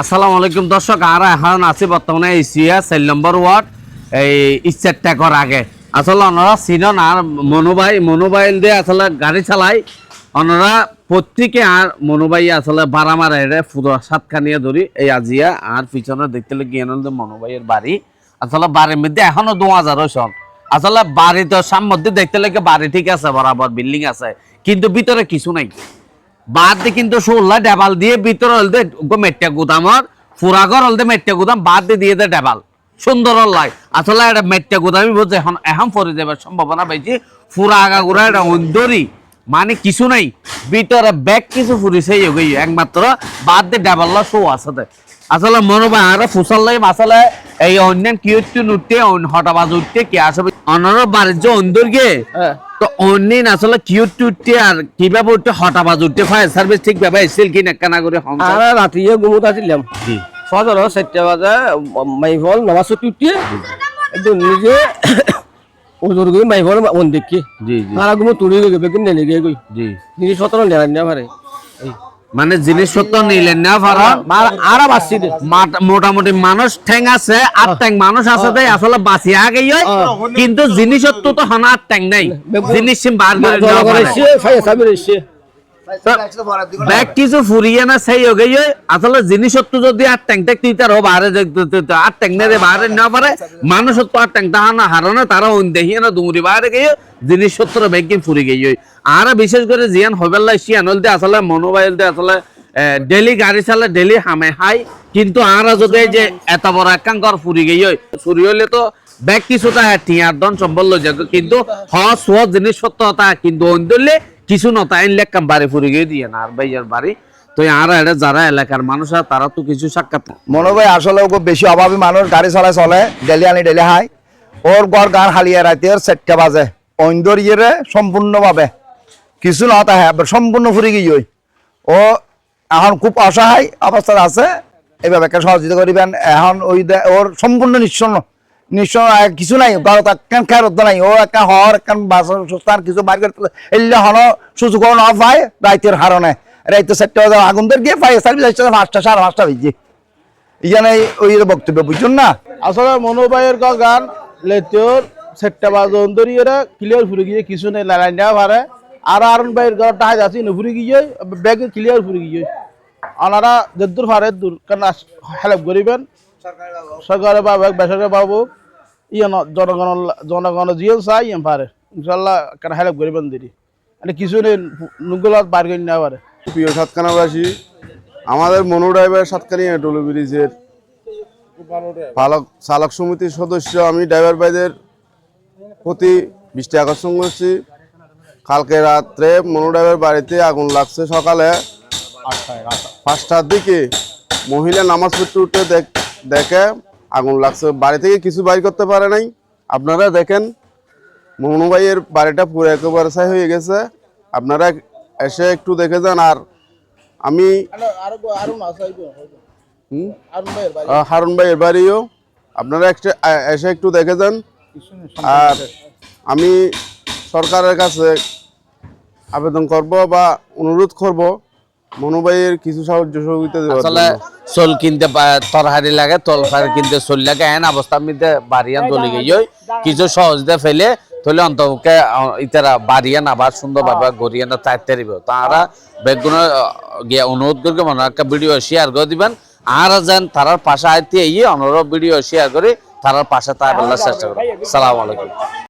আসসালামু আলাইকুম দর্শক, আর এখন আছি বর্তমানে এশিয়া চার নম্বর ওয়ার্ড। এই ইচ্ছার ট্যাকর আগে। আসলে ওনারা চিনন আর মনোবাই মোবাইল দিয়ে আসলে গাড়ি চালাই ওনারা প্রত্যেকে আর মনোবাই আসলে বাড়া মারা এটা পুরো সাতখা ধরি। এই আজিয়া আর পিছনে দেখতে গিয়ে মনোবাইয়ের বাড়ি। আসলে বাড়ির মধ্যে এখনও দু হাজার সন। আসলে বাড়ি তো সামধ্যে দেখতে লাগে বাড়ি ঠিক আছে, বরাবর বিল্ডিং আছে। কিন্তু ভিতরে কিছু নাই। বাদ কিন্তু সোল্লা ডেবাল দিয়ে ভিতরে হলদে মেট্টা গুদামর ফুরাগর হলদে মেট্টা গুদাম, বাদ দিয়ে দিয়ে দে ডেবাল। সুন্দর লাই। আসলে এটা মেট্টা গুদামই বলছে এখন এখন পরে যাবার সম্ভাবনা পাইছি ফুরা আগা গুড়া এটা অন্দরি। মানে কিছু নাই। ভিতরে ব্যাগ কিছু ফুরিছে গই একমাত্র। বাদ দিয়ে ডেবাল্লা শো আছে আসলে মনে হয় আর ফুসাল্লাই মাসালে এই অন্যান্য কি উঠতে নুটতে হঠাবাজ উঠতে, কি আসবে? অন্যান্য বাণিজ্য অন্দর গিয়ে তো অন্যিন আসলে কিউট টুটতে আর কীভাবে উঠতে? হঠাবাজ উঠতে। ফায়ার সার্ভিস ঠিক ভাবে এসেছিল কি নেকানা করে আর রাতিয়ে ঘুমোতে আসছিলাম জি। চারটা বাজে মাইফল নামাজ ছুটি একদম নিজে ওজোর গই মাইফল মন দেখি জি জি। আর ঘুমো তুলি গই কি নেলে গই জি। জিনিস সতর নেলা না পারে মানে জিনিসপত্র নিলেন না ভাড়া আর বাসছি মোটামুটি মানুষ ঠ্যাং আছে আর ঠ্যাং মানুষ আছে তাই আসলে বাঁচি আগে কিন্তু জিনিসত্ব তো হানা আর ঠ্যাং নাই জিনিস বার করে ব্যাগ কিছু ফুরিয়ে না সেই হয়ে গিয়ে আসলে জিনিসত্ব যদি আর ট্যাং ট্যাং তুই তার বাহারে আর ট্যাং নেই বাহারে না পারে মানুষত্ব আর ট্যাং তাহা না হারো না তারা ওই দেখিয়ে না দুমুরি বাহারে গিয়ে জিনিসপত্র ব্যাগ কিন ফুরি গিয়ে আর বিশেষ করে জিয়ান হবেল্লা আসলে মোবাইল দিয়ে আসলে ডেলি গাড়ি চালে ডেলি হামে হাই কিন্তু আর যদি যে এত বড় একাং ঘর ফুরি গিয়ে ফুরি হইলে তো ব্যাগ কিছুটা টিয়ার দন সম্বল কিন্তু হ সোয়া জিনিসপত্র তা কিন্তু কিছু নতা তাই কাম বাড়ি ফুরি গিয়ে দিয়ে না, আর ভাইয়ার বাড়ি। তো আর এটা যারা এলাকার মানুষ আছে, তারা তো কিছু সাক্ষাৎ মনে ভাই আসলে খুব বেশি অভাবী মানুষ, গাড়ি চালায় চলে, ডেলি আনি ডেলি হাই। ওর গড় গান হালিয়ে রাতে ওর চারটা বাজে। অন্দর ইয়ে সম্পূর্ণভাবে কিছু না, তাহে সম্পূর্ণ ফুরি গিয়ে ও এখন খুব অসহায় অবস্থায় আছে একটা সহযোগিতা করিবেন এখন ওই ওর সম্পূর্ণ নিঃস্ব আর কিছু নাই গলত খায় রদ্দ নাই? ও একটা হর একখান বাসন সুস্থ আর কিছু বাইর করতে এলে হন সুযোগ না পায় রাইতের হারণে রাইতে চারটা বাজে আগুন ধর গিয়ে ফায়ার সার্ভিস আসছে পাঁচটা সাড়ে পাঁচটা ওই বক্তব্য বুঝছেন না? আসলে মনোবাইয়ের গান লেতিওর সেটটা বাজন ধরিয়ে ক্লিয়ার ফুরে গিয়ে, কিছু নেই লাইন দেওয়া পারে আর আরন বাইয়ের ঘর টাহাজ আছে ইনো ফুরে গিয়ে ক্লিয়ার ফুরে গিয়ে। ওনারা যেদূর পারে দূর কেন হেল্প করিবেন সরকারে পাবো বেসরকারি পাবো ইয়ে জনগণ জনগণ জিও চাই ইয়ে পারে। ইনশাল্লাহ কেন হেল্প করিবেন দিদি মানে কিছু নেই নুগুলাত বার করে নেওয়া পারে প্রিয় সাতকানাবাসী আমাদের মনো ড্রাইভার সাতকানি টুলু ব্রিজের চালক চালক সমিতির সদস্য আমি ড্রাইভার ভাইদের প্রতি দৃষ্টি আকর্ষণ করছি। কালকে রাত্রে মনো ড্রাইভার বাড়িতে আগুন লাগছে সকালে। পাঁচটার দিকে মহিলা নামাজ পড়তে উঠে দেখ- দেখে আগুন লাগছে। বাড়ি থেকে কিছু বাইর করতে পারে নাই। আপনারা দেখেন মনু ভাইয়ের বাড়িটা পুরো একেবারে ছাই হয়ে গেছে। আপনারা এসে একটু দেখে যান আর আমি হারুন ভাইয়ের বাড়িও। আপনারা একটা এসে একটু দেখে যান। আর আমি সরকারের কাছে আবেদন করব বা অনুরোধ করব মনু ভাইয়ের কিছু সাহায্য সহযোগিতা আসলে চল কিনতে তরহারি লাগে কিনতে চল লাগে এন বাড়িয়ান চলে গিয়ে। কিছু সহজ দিয়ে ফেলে তাহলে অন্তকে ইতারা বাড়িয়ান আবার সুন্দরভাবে গড়িয়ে না চাইতে দিব তারা বেগুন গিয়ে অনুরোধ করে মনে হয় একটা ভিডিও শেয়ার করে দিবেন। আর যেন তারার পাশে আইতে এই অনুরোধ ভিডিও শেয়ার করে তারার পাশে তাই বলার চেষ্টা করবেন সালাম আলাইকুম।